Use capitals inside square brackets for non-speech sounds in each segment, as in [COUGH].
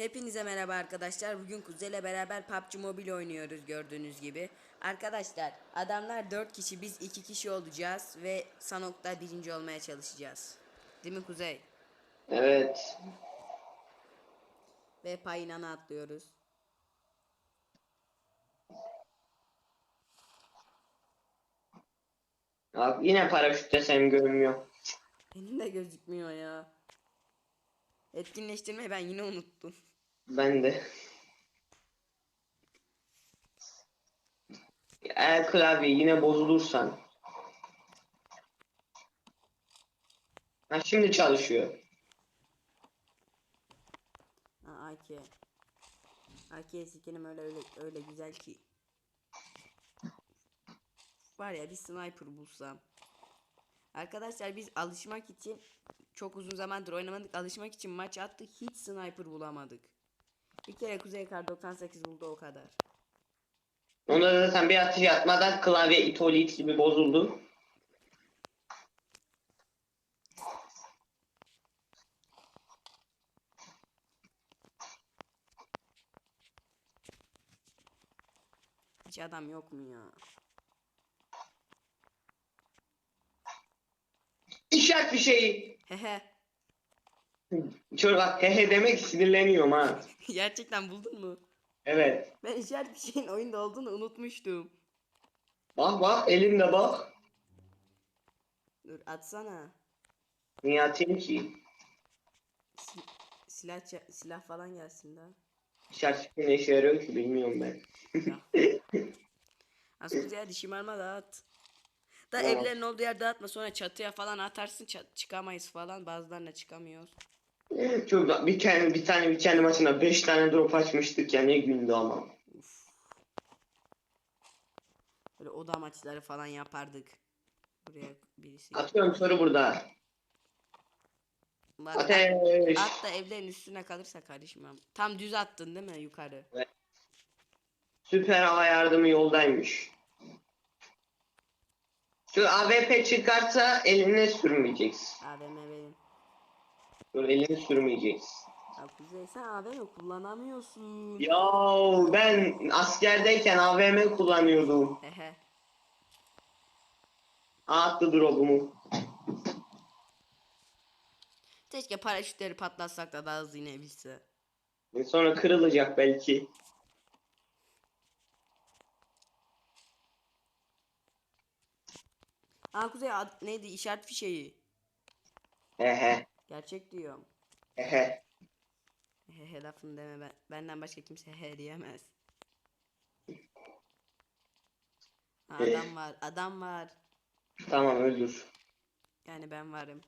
Hepinize merhaba arkadaşlar. Bugün Kuzey ile beraber PUBG Mobile oynuyoruz gördüğünüz gibi. Arkadaşlar adamlar 4 kişi biz 2 kişi olacağız ve Sanok'ta birinci olmaya çalışacağız. Değil mi Kuzey? Evet. Ve payınana atlıyoruz. Abi yine paraşüt desem görünmüyor. Benim de gözükmüyor ya. Etkinleştirmeyi ben yine unuttum. Ben de. Eğer klavye yine bozulursan. Ha şimdi çalışıyor. Ha AK. AK sikenim öyle öyle öyle güzel ki. Var ya bir sniper bulsam. Arkadaşlar biz alışmak için çok uzun zamandır oynamadık. Alışmak için maç attık. Hiç sniper bulamadık. Bir kere Kuzey Kar 98 buldu o kadar. Onda da zaten bir atış atmadan klavye itolit gibi bozuldu. Hiç adam yok mu ya? İşaret bir şeyi. Hehe. Şöyle bak hehe demek sinirleniyorum ha. [LAUGHS] Gerçekten buldun mu? Evet. Ben işaret bir şeyin oyunda olduğunu unutmuştum. Bak bak elimde bak. Dur atsana. Niye atayım ki? Si- silah ça- silah falan gelsin daha. İşaret ne işe yarıyor ki bilmiyorum ben. [LAUGHS] Az kuzeye hadi şımarma dağıt. Da Tamam. evlerin olduğu yer dağıtma sonra çatıya falan atarsın çat- çıkamayız falan bazılarına çıkamıyoruz. Çok da bir tane bir tane bir kendi maçına 5 tane drop açmıştık ya ne gündü ama. Uf. Böyle oda maçları falan yapardık. Buraya birisi. Atıyorum soru burada. At, Ateş. at da evlerin üstüne kalırsa karışmam. Tam düz attın değil mi yukarı? Süper hava yardımı yoldaymış. Şu AWP çıkarsa eline sürmeyeceksin. AVM benim. Dur elini sürmeyeceksin. Ya Kuzey sen AVM kullanamıyorsun. Ya ben askerdeyken AVM kullanıyordum. Ehe. Attı drop'umu. Keşke paraşütleri patlatsak da daha hızlı inebilse. Sonra kırılacak belki. Aa Kuzey ad- neydi işaret fişeği. Ehe. Gerçek diyorum. Ehe. Hehe lafını deme ben. Benden başka kimse he diyemez. Ha, adam var adam var. Tamam öldür. Yani ben varım.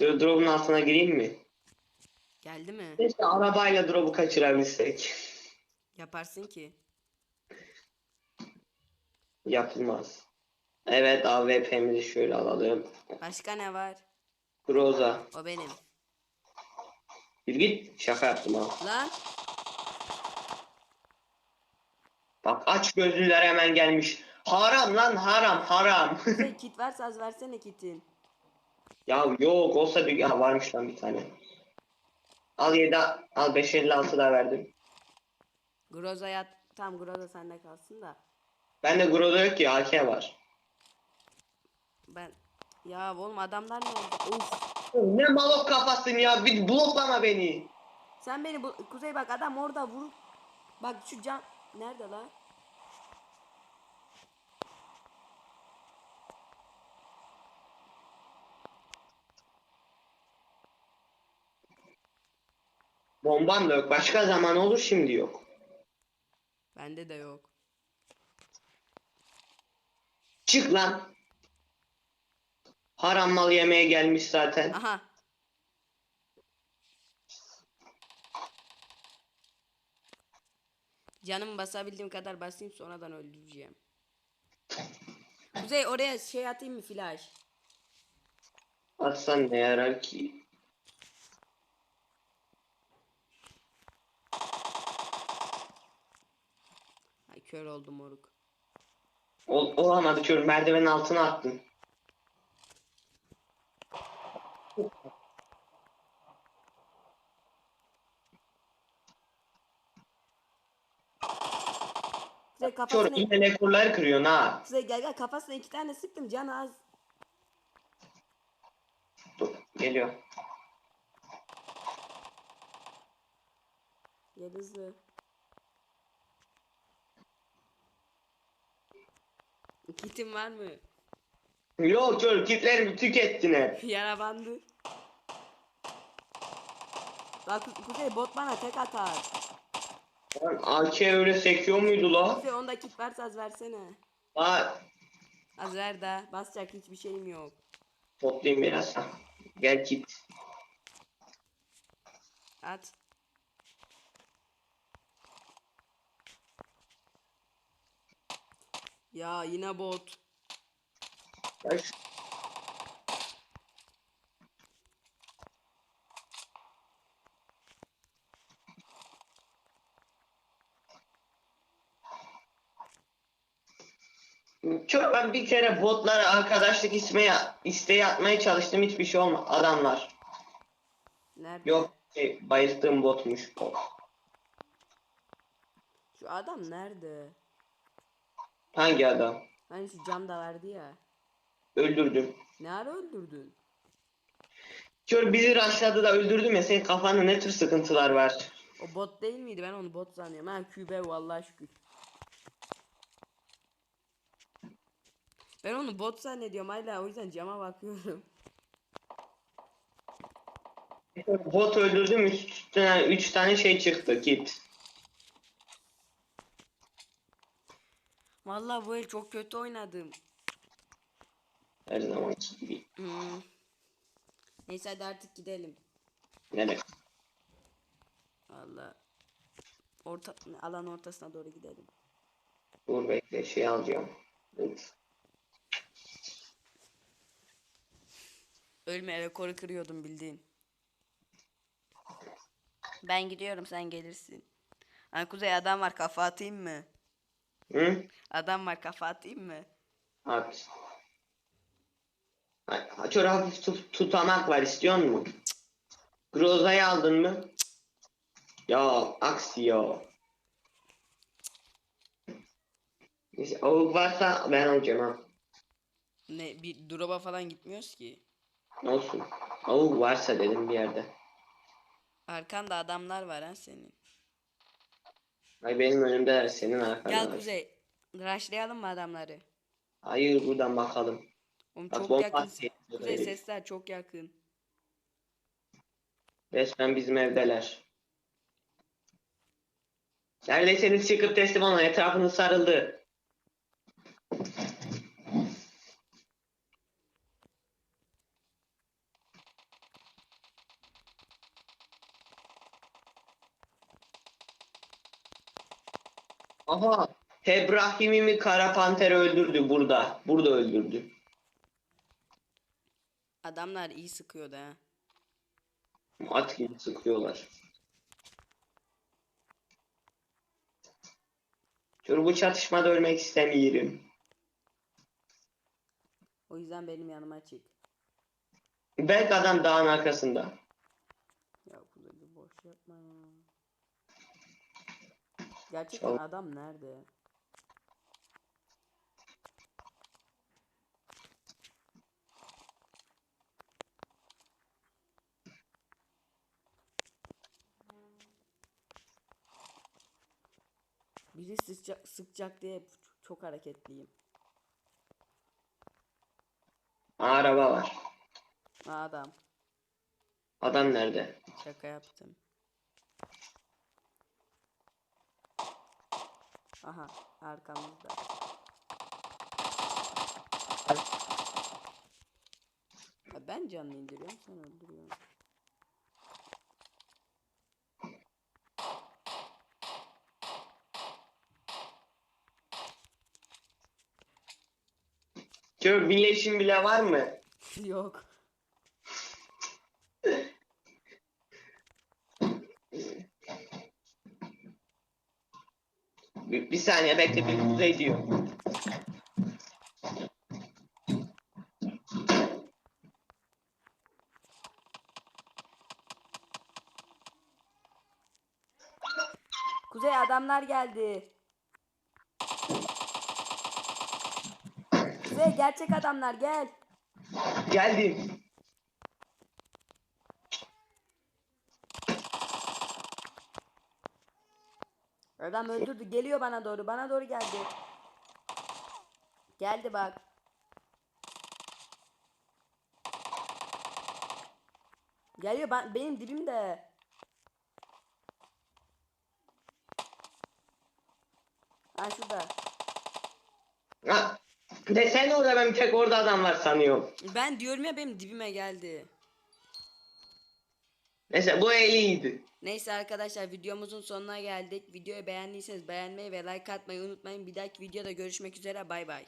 Dur drop'un altına gireyim mi? Geldi mi? Keşke arabayla drop'u kaçırabilsek. Yaparsın ki. Yapılmaz. Evet AWP'mizi şöyle alalım. Başka ne var? Groza. O benim. Bir git. Şaka yaptım ha. Lan Bak aç gözlüler hemen gelmiş. Haram lan haram haram. [LAUGHS] Kit varsa az versene kitin. ya yok olsa bir ya varmış lan bir tane. Al 7 al 556 da verdim. Groza'ya tam Groza sende kalsın da. Bende Groza yok ki AK var. Ben ya oğlum adamlar ne oldu? Of. Ne malok kafasın ya bir bloklama beni. Sen beni bu Kuzey bak adam orada vur. Bak şu can nerede la? Bomban da yok. Başka zaman olur şimdi yok. Bende de yok. Çık lan. Haram mal yemeye gelmiş zaten. Aha. Canımı basabildiğim kadar basayım sonradan öldüreceğim. Kuzey oraya şey atayım mı flash? Atsan ne yarar ki? Ay kör oldum moruk. Ol, olamadı kör merdivenin altına attın. Kuzey Çor kafasına, yine rekorlar kırıyorsun ha. Kuzey gel gel kafasına iki tane sıktım can az. Dur geliyor. Gel hızlı. Kitin var mı? Yok çor kitlerimi tükettin hep. [LAUGHS] Yara bandı. Bak Ku- Kuzey bot bana tek atar. Lan AK öyle sekiyor muydu la? Kuzey onda kit varsa az versene. Ha Az ver de basacak hiçbir şeyim yok. toplayayım biraz. Gel kit. At. Ya yine bot. Şu- Çok ben bir kere botlara arkadaşlık ismeye isteği atmaya çalıştım hiçbir şey olmadı adamlar. Nerede? Yok şey, bayılttığım botmuş. Şu adam nerede? Hangi adam? Hani şu camda vardı ya. Öldürdüm. Ne ara öldürdün? Kör bizi rushladı da öldürdüm ya senin kafanda ne tür sıkıntılar var. O bot değil miydi? Ben onu bot sanıyorum. Ha kübe vallahi şükür. Ben onu bot zannediyorum hala o yüzden cama bakıyorum. Bot öldürdüm üstüne 3 tane şey çıktı kit. Vallahi bu el çok kötü oynadım. Her zaman gibi. Hmm. Neyse hadi artık gidelim. Nereye? Vallahi. Orta, alan ortasına doğru gidelim. Dur bekle şey alacağım. Ölme rekoru kırıyordum bildiğin. Ben gidiyorum sen gelirsin. Ha kuzey adam var kafa atayım mı? Hı? Adam var kafa atayım mı? At. Şöyle hafif tut- tutamak var istiyor musun? Groza'yı aldın mı? Ya aksi ya. Neyse, avuk varsa ben alacağım ha. Ne bir drop'a falan gitmiyoruz ki. Ne olsun. Avuk varsa dedim bir yerde. Arkanda adamlar var ha senin. Ay benim önümdeler senin arkanda. Gel var. kuzey. Rushlayalım mı adamları? Hayır buradan bakalım. Oğlum Bak, çok yakın. Kuzey sesler çok yakın. Resmen bizim evdeler. Neredesiniz çıkıp teslim olun. Etrafınız sarıldı. Aha. Hebrahim'imi Kara Panter öldürdü burada. Burada öldürdü. Adamlar iyi sıkıyordu ha. At gibi sıkıyorlar. Dur bu çatışmada ölmek istemiyorum. O yüzden benim yanıma çık. Belki adam dağın arkasında. Ya bir boş yapma ya. Gerçekten Çal- adam nerede? Biri sıkacak, sıkacak diye çok hareketliyim. Araba var. Adam. Adam nerede? Şaka yaptım. Aha arkamızda. Ya ben canlı indiriyorum sen öldürüyorsun. Kör birleşim bile var mı? [LAUGHS] Yok. Bir saniye bekle bir play diyor. Kuzey adamlar geldi. Kuzey gerçek adamlar gel. Geldim. Adam öldürdü. Geliyor bana doğru. Bana doğru geldi. Geldi bak. Geliyor ben, benim dibimde. Ha şurada. Ha, desene orada ben tek orada adam var sanıyorum. Ben diyorum ya benim dibime geldi. Neyse bu iyiydi. Neyse arkadaşlar videomuzun sonuna geldik. Videoyu beğendiyseniz beğenmeyi ve like atmayı unutmayın. Bir dahaki videoda görüşmek üzere. Bay bay.